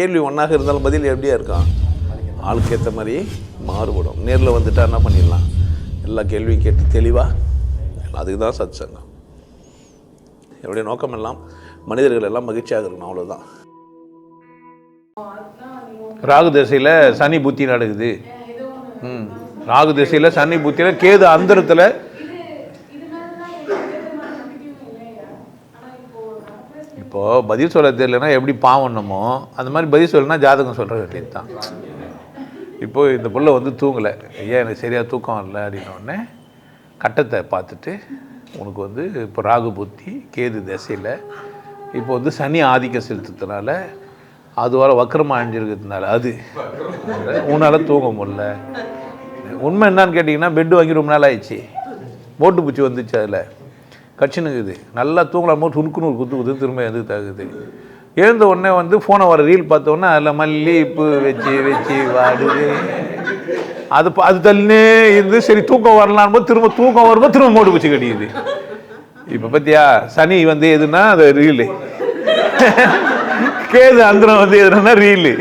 கேள்வி ஒன்றாக இருந்தாலும் பதில் எப்படியா இருக்கும்? ஆளுக்கு ஏற்ற மாதிரி மாறுபடும். நேரில் வந்துட்டா என்ன பண்ணிடலாம்? எல்லா கேள்வியும் கேட்டு தெளிவாக அதுக்கு தான் சத் சங்கம் என்னுடைய நோக்கம் எல்லாம் மனிதர்கள் எல்லாம் மகிழ்ச்சியாக இருக்கணும் அவ்வளோதான் ராகு திசையில் சனி புத்தி நடக்குது. ம். ராகு திசையில் சனி புத்தியில் கேது அந்தரத்தில் இப்போது பதில் சொல்ல தெரியலனா எப்படி பாவணுமோ அந்த மாதிரி பதில் சொல்லனா ஜாதகம் சொல்கிற வேண்டியது தான். இப்போது இந்த பிள்ளை வந்து தூங்கலை. ஐயா எனக்கு சரியாக தூக்கம் வரல அப்படின்ன கட்டத்தை பார்த்துட்டு உனக்கு வந்து இப்போ ராகு புத்தி கேது திசையில் இப்போ வந்து சனி ஆதிக்கம் செலுத்துறதுனால அது வர வக்கரமாக அணிஞ்சிருக்கிறதுனால அது. உன்னால் தூங்க முடில உண்மை என்னன்னு கேட்டிங்கன்னா பெட்டு வாங்கி ரொம்ப நாள் ஆயிடுச்சு. மோட்டு பூச்சி வந்துச்சு அதில். கட்சினுக்குது நல்லா தூங்கலாம் போது துணுக்குன்னு குத்து குத்து திரும்ப எது தகுது எழுந்த உடனே வந்து ஃபோனை வர ரீல் பார்த்தோன்னே அதில் அதில் மல்லிகைப்பூ வச்சு வச்சு வாடுது. அது பா- அது தள்ளினே இருந்து சரி தூக்கம் வரலான்னு போது திரும்ப தூக்கம் வரும்போது திரும்ப மோட்டு பூச்சி கடிக்குது. இப்போ பார்த்தியா சனி வந்து எதுனா அது ரீலு கேது அந்தரம் வந்து எதுனா ரீலு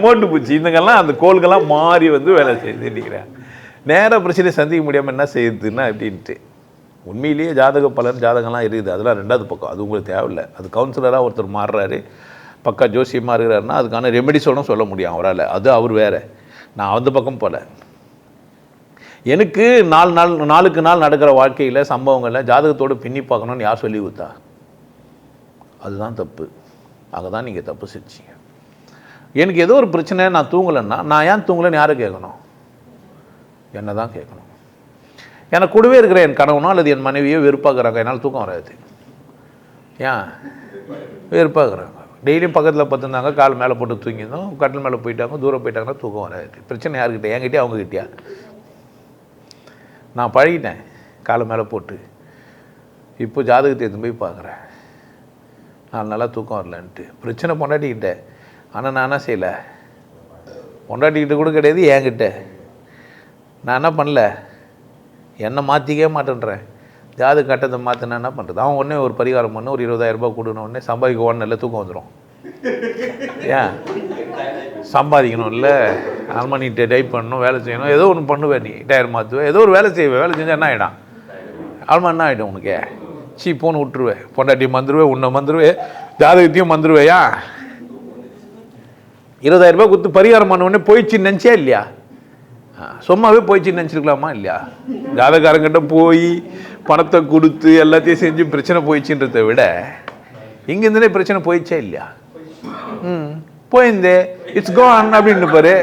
மோட்டு பூச்சி இதுங்கெல்லாம் அந்த கோள்கள்லாம் மாறி வந்து வேலை செய்யுது நினைக்கிறேன் நேர பிரச்சனை சந்திக்க முடியாமல் என்ன செய்யுதுன்னா அப்படின்ட்டு. உண்மையிலேயே ஜாதக பலன் ஜாதகம்லாம் இருக்குது. அதெல்லாம் ரெண்டாவது பக்கம். அது உங்களுக்கு தேவையில்லை. அது கவுன்சிலராக ஒருத்தர் மாறுறாரு. பக்கா ஜோசியமாக இருக்கிறாருன்னா அதுக்கான ரெமெடிஸோடும் சொல்ல முடியும் அவரால். அது அவர் வேறு. நான் அந்த பக்கம் போல. எனக்கு நாலு நாள் நாளுக்கு நாள் நடக்கிற வாழ்க்கையில் சம்பவங்களில் ஜாதகத்தோடு பின்னி பார்க்கணும்னு யார் சொல்லி கொடுத்தா? அதுதான் தப்பு. அங்கே தான் நீங்கள் தப்பு செஞ்சீங்க. எனக்கு ஏதோ ஒரு பிரச்சனை நான் தூங்கலைன்னா நான் ஏன் தூங்கலைன்னு யாரை கேட்கணும்? என்ன தான் கேட்கணும். எனக்கு கூடவே இருக்கிற என் கணவனோ அல்லது என் மனைவியோ வெறுப்பாக்குறாங்க. என்னால் தூக்கம் வராது. ஏன்? வெறுப்பாக்குறாங்க. டெய்லியும் பக்கத்தில் பார்த்துருந்தாங்க கால் மேலே போட்டு தூங்கியிருந்தோம் கட்டில் மேலே போயிட்டாங்க தூரம் போயிட்டாங்கன்னா தூக்கம் வராது. பிரச்சனை யாருக்கிட்ட? என்கிட்டயா? அவங்ககிட்டயா? நான் பழகிட்டேன் காலை மேலே போட்டு. இப்போ ஜாதகத்தை எடுத்து போய் பார்க்குறேன். நான் நல்லா தூக்கம் வரலன்ட்டு. பிரச்சனை பொண்டாட்டிக்கிட்டேன் ஆனால் நான் என்ன செய்யலை? பொண்டாட்டிக்கிட்ட கூட கிடையாது என்கிட்ட. நான் என்ன பண்ணல? என்னை மாற்றிக்கவே மாட்டேன்றேன் ஜாது கட்டத்தை மாற்றினா என்ன பண்ணுறது அவன் உடனே ஒரு பரிகாரம் பண்ணு ஒரு இருபதாயிரரூபா கொடுன உடனே சம்பாதிக்க உடனே இல்லை தூக்கம் வந்துடும் ஏன்? சம்பாதிக்கணும் இல்லை. ஆல்மா நீ டைப் பண்ணணும் வேலை செய்யணும். ஏதோ ஒன்று பண்ணுவேன் நீ. டயர் மாற்றுவேன் ஏதோ ஒரு வேலை செய்வேன் வேலை செஞ்சால் என்ன ஆகிடும் ஆல்மா என்ன ஆகிடும் உனக்கு? சீ போன்னு விட்டுருவேன் பொண்டாட்டி மந்துருவேன் உன்னை மந்துருவேன் ஜாதகத்தையும் மந்துருவேயா? இருபதாயிரரூபா கொடுத்து பரிகாரம் பண்ண உடனே போயிடுச்சு நினச்சியா இல்லையா? சும்மாவே போயிடுச்சுன்னு நினச்சிருக்கலாமா இல்லையா? ஜாதகாரங்கிட்ட போய் பணத்தை கொடுத்து எல்லாத்தையும் செஞ்சு பிரச்சனை போயிடுச்சுன்றத விட இங்கேருந்துனே பிரச்சனை போயிடுச்சா இல்லையா? ம் போயிருந்தே. இட்ஸ் கோன் அப்படின்னு பாரு.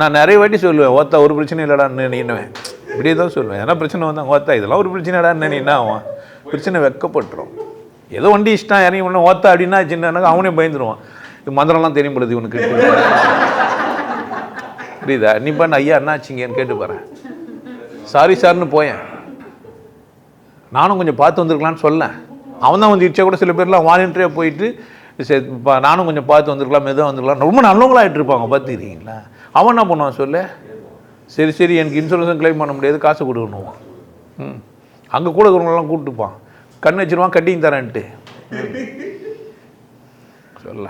நான் நிறைய வாட்டி சொல்லுவேன் ஓத்தா ஒரு பிரச்சனை இல்லைடான்னு நினைவேன் இப்படியே தான் சொல்லுவேன். ஏன்னா பிரச்சனை வந்தாங்க ஓத்தா இதெல்லாம் ஒரு பிரச்சனைடான்னு நினைனா அவன் பிரச்சனை வெக்கப்பட்டுரும். ஏதோ வண்டி இஷ்டம் இறங்கி ஒன்று ஓத்தா அப்படின்னா சின்ன அவனே பயந்துருவான். இது மந்திரம்லாம் தெரியும் பொழுது இவனுக்கு புரியுதா? நீ பண்ண ஐயா என்னாச்சிங்கன்னு கேட்டு போகிறேன் சாரி சார்னு போயேன். நானும் கொஞ்சம் பார்த்து வந்திருக்கலாம்னு சொல்லேன் அவன் தான் வந்து இச்சா கூட சில பேர்லாம் வாலண்டியாக போயிட்டு சரி நானும் கொஞ்சம் பார்த்து வந்திருக்கலாம் மெதுவாக வந்திருக்கலாம். ரொம்ப நல்லவங்களாகிட்டு இருப்பாங்க பார்த்துக்கிறீங்களா? அவன் என்ன பண்ணுவான் சொல்லு? சரி சரி எனக்கு இன்சூரன்ஸும் கிளைம் பண்ண முடியாது காசு கொடுக்கணும் ம். அங்கே கூட இருக்கிறவங்களாம் கூப்பிட்டுப்பான். கண் வச்சிருவான் கட்டிங் தரேன்ட்டு. சொல்ல.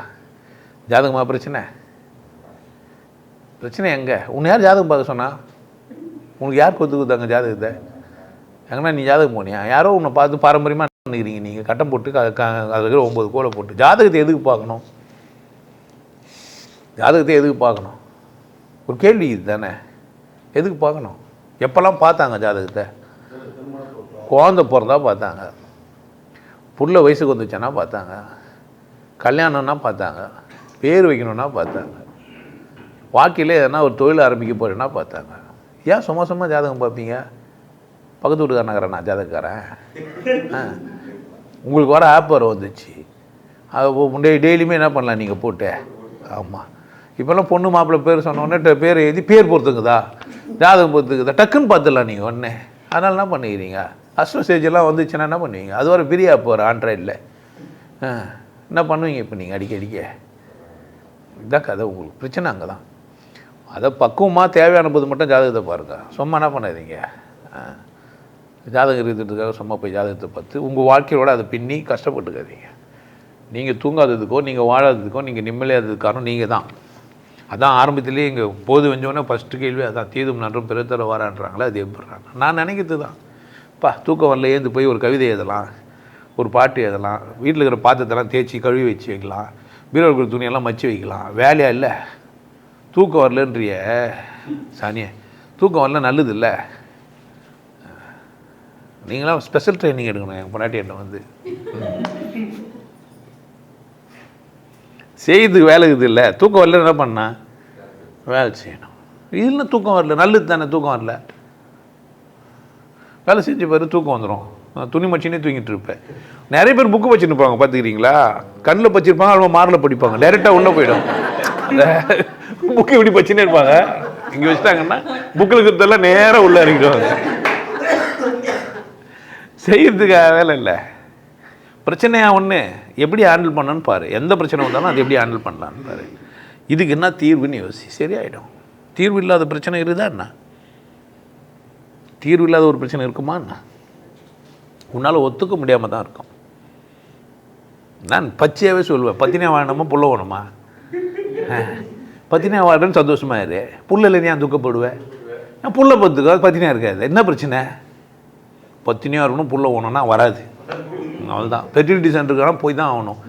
ஜாதகமாக பிரச்சனை? பிரச்சனை எங்கே? உன்னை யார் ஜாதகம் பார்க்க சொன்னா? உனக்கு யார் கொத்து கொடுத்தாங்க ஜாதகத்தை? எங்கன்னா நீ ஜாதகம் போனியா? யாரோ உன்னை பார்த்து பாரம்பரியமாக பண்ணிக்கிறீங்க நீங்கள் கட்டம் போட்டு க- அதில் இருக்கிற ஒம்பது கோலை போட்டு. ஜாதகத்தை எதுக்கு பார்க்கணும்? ஜாதகத்தை எதுக்கு பார்க்கணும்? ஒரு கேள்வி இது தானே எதுக்கு பார்க்கணும்? எப்போல்லாம் பார்த்தாங்க ஜாதகத்தை? குழந்த பிறந்தா பார்த்தாங்க. புள்ள வயசுக்கு வந்துச்சுன்னா பார்த்தாங்க. கல்யாணம்னா பார்த்தாங்க. பேர் வைக்கணும்னா பார்த்தாங்க. வாழ்க்கையில் எதனா ஒரு தொழில் ஆரம்பிக்க போறேன்னா பார்த்தாங்க. ஏன் சும்மா சும்மா ஜாதகம் பார்ப்பீங்க? பக்கத்து வீட்டுக்காரனங்கிறேன் நான் ஜாதகக்காரன். ஆ. உங்களுக்கு வர ஆப் வர வந்துச்சு. அது டெய் டெய்லியுமே என்ன பண்ணலாம் நீங்கள் போட்டு? ஆமாம் இப்போல்லாம் பொண்ணு மாப்பிள்ளை பேர் சொன்னோடனே பேர் எழுதி பேர் பொறுத்துக்குதா? ஜாதகம் பொறுத்துக்குதா? டக்குன்னு பார்த்துடலாம் நீங்கள் உடனே அதனால் என்ன பண்ணிக்கிறீங்க? அஸ்ட்ரோ ஸ்டேஜெல்லாம் வந்துச்சுன்னா என்ன பண்ணுவீங்க? அது வர பெரிய ஆப் வரும் ஆண்ட்ராய்டில் ஆ. என்ன பண்ணுவீங்க இப்போ நீங்கள் அடிக்க அடிக்க இதான் கதை உங்களுக்கு. பிரச்சனை அங்கே தான் அதை பக்குவமாக தேவையான போது மட்டும் ஜாதகத்தை பாருங்க. சும்மா என்ன பண்ணாதீங்க. ஜாதகம் இருக்கிறதுக்காக சும்மா போய் ஜாதகத்தை பார்த்து உங்கள் வாழ்க்கையோட அதை பின்னி கஷ்டப்பட்டுக்காதீங்க. நீங்கள் தூங்காததுக்கோ நீங்கள் வாழாததுக்கோ நீங்கள் நிம்மதியாததுக்கு காரணம் நீங்கள் தான். அதான் ஆரம்பத்திலே இங்கே போது வெஞ்சோடனே ஃபஸ்ட்டு கேள்வி அதான் தீதும் நன்றும் பிறத்தர வாரான்றாங்களே அது எப்படிறாங்க? நான் நினைக்கிறது தான். பா தூக்கம் வரல ஏந்து போய் ஒரு கவிதை எழுதலாம் ஒரு பாட்டு எழுதலாம் வீட்டில் இருக்கிற பாத்திரத்தெல்லாம் தேய்ச்சி கழுவி வச்சு வைக்கலாம் வீரர்கள் துணியெல்லாம் மச்சு வைக்கலாம் வேலையாக இல்லை? தூக்கம் வரலன்றிய. சானியே தூக்கம் வரல நல்லது இல்லை நீங்களாம் ஸ்பெஷல் ட்ரைனிங் எடுக்கணும் எங்கள் பொண்டாட்டியிட்ட வந்து. செய்து வேலை இது இல்லை. தூக்கம் வரல என்ன பண்ணா? வேலை செய்யணும். இதில் தூக்கம் வரல நல்லது தானே தூக்கம் வரல. வேலை செஞ்ச பாரு தூக்கம் வந்துடும் துணி மச்சினே தூங்கிட்டு இருப்பேன். நிறைய பேர் புக்கு வச்சுட்டு இருப்பாங்க பார்த்துக்கிறீங்களா கண்ணில் வச்சிருப்பாங்க அவங்க மாரில் படிப்பாங்க. டேரெக்டாக உள்ளே போயிடும். புக்கு இப்படி வச்சுனே இருப்பாங்க இங்கே வச்சுட்டாங்கன்னா புக்கில் இருக்கிறதெல்லாம் நேராக உள்ள இறங்கிடுவாங்க. செய்யறதுக்கு வேலை இல்லை. பிரச்சனையா ஒன்று எப்படி ஹேண்டில் பண்ணணும்னு பாரு. எந்த பிரச்சனை வந்தாலும் அது எப்படி ஹேண்டில் பண்ணலான்னு பாரு. இதுக்கு என்ன தீர்வுன்னு யோசி சரியாயிடும். தீர்வு இல்லாத பிரச்சனை இருக்குதா என்ன? தீர்வு இல்லாத ஒரு பிரச்சனை இருக்குமா என்ன? உன்னால் ஒத்துக்க முடியாமல் தான் இருக்கும். நான் பச்சையாகவே சொல்லுவேன் பத்தினியாக வாழணுமா புள்ள வேணுமா பத்தினியா வாழ்றேன்னு சந்தோஷமா இரு. புல்லில் நீ ஏன் துக்கப்படுவேன் நான் புல்லை பத்துக்கோ பத்தினியா இருக்காது. என்ன பிரச்சனை? பத்தினியாக இருக்கணும் புள்ள ஓணும்னா வராது. அவ்வளோதான் ஃபெர்டிலிட்டி சென்டருக்கெல்லாம் போய் தான் ஆகணும்.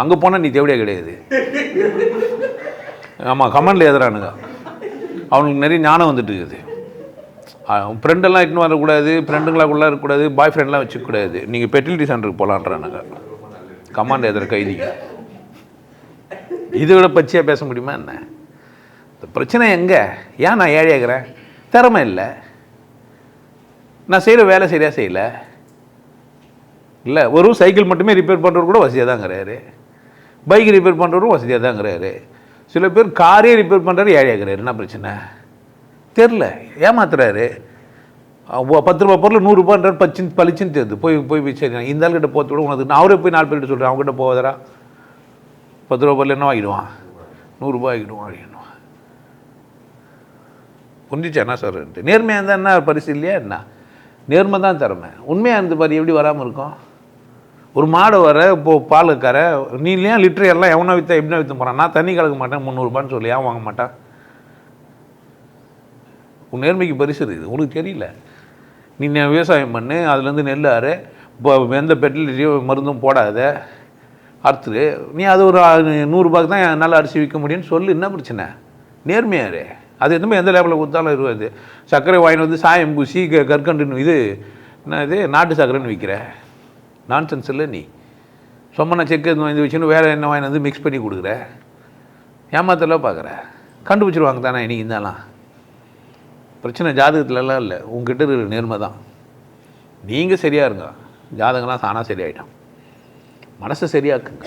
அங்கே போனால் நீ தேவையாக கிடையாது. ஆமாம் கமெண்டில் எதிரானுங்க அவனுக்கு நிறைய ஞானம் வந்துட்டு இருக்குது. ஃப்ரெண்டெல்லாம் இட்டுன்னு வரக்கூடாது ஃப்ரெண்டுங்களாக்குள்ளே இருக்கக்கூடாது பாய் ஃப்ரெண்ட்லாம் வச்சுக்கூடாது நீங்கள் ஃபெர்டிலிட்டி சென்டருக்கு போகலான்றானுங்க கமாண்ட் எதிர கைதிங்க. இதை விட பச்சையாக பேச முடியுமா என்ன? இந்த பிரச்சனை எங்கே? ஏன் நான் ஏழையாகிறேன் திறமை இல்லை. நான் செய்கிற வேலை சரியாக செய்யலை. இல்லை ஒரு சைக்கிள் மட்டுமே ரிப்பேர் பண்ணுறவர் கூட வசதியாக தாங்கிறாரு பைக் ரிப்பேர் பண்ணுறவரும் வசதியாக தாங்கிறாரு சில பேர் காரே ரிப்பேர் பண்ணுறாரு ஏழையாகிறாரு என்ன பிரச்சனை? தெரில ஏமாத்துறாரு. பத்து ரூபா பொருள் நூறுரூபான்றார் பச்சின் பளிச்சுன்னு தெரியுது. போய் போய் போய் சரி இந்த ஆள்கிட்ட போத்து விட உனக்கு நான் அவரே போய் நாலு பேர்கிட்ட சொல்கிறேன் அவங்ககிட்ட போவதரா பத்து ரூபா பொருள் என்ன வாங்கிடுவான்? நூறுரூபா வாங்கிடுவான். அப்படின்னு புரிஞ்சிச்சு என்ன சார்ன்ட்டு நேர்மையாக இருந்தால் என்ன? பரிசு இல்லையா என்ன? நேர்மை தான் திறமை. உண்மையாக இருந்து பாரு எப்படி வராமல் இருக்கும்? ஒரு மாடு வர இப்போ பால் கற நீ இல்லையா? லிட்டர் எல்லாம் எவனா விற்றா எப்படி விற்று போகிறான் நான் தண்ணி கலக்க மாட்டேன் முந்நூறுபான்னு சொல்லி. ஏன் வாங்க மாட்டேன் உன் நேர்மைக்கு பரிசு இருக்குது. உனக்கு தெரியல. நீ விவசாயம் பண்ணு அதுலேருந்து நெல் ஆறு இப்போ எந்த பெட்ரோல் மருந்தும் போடாத அறுத்துரு. நீ அது ஒரு நூறுரூபாய்க்கு தான் என்னால் அரிசி விற்க முடியும்னு சொல்லு. என்ன பிரச்சனை? நேர்மையாரு அது எதுவுமே எந்த லேபில் கொடுத்தாலும் இருக்காது. சர்க்கரை வாயின் வந்து சாயம் பூசி க கற்கண்டுன்னு இது என்ன இது நாட்டு சர்க்கரைன்னு விற்கிற நான்சென்ஸ் இல்லை நீ. சொம்மனை செக்கு இது வாங்கி வச்சுன்னு வேறு என்ன வாங்கி வந்து மிக்ஸ் பண்ணி கொடுக்குற. ஏமாத்தலாம் பார்க்குற கண்டுபிடிச்சிருவாங்க தானே இன்றைக்கி இருந்தாலாம் பிரச்சனை ஜாதகத்துலலாம் இல்லை. உங்ககிட்ட இருக்கிற நேர்மை தான். நீங்கள் சரியாக இருங்க. ஜாதகம்லாம் தானாக சரியாயிடும். மனசை சரியாக்குங்க.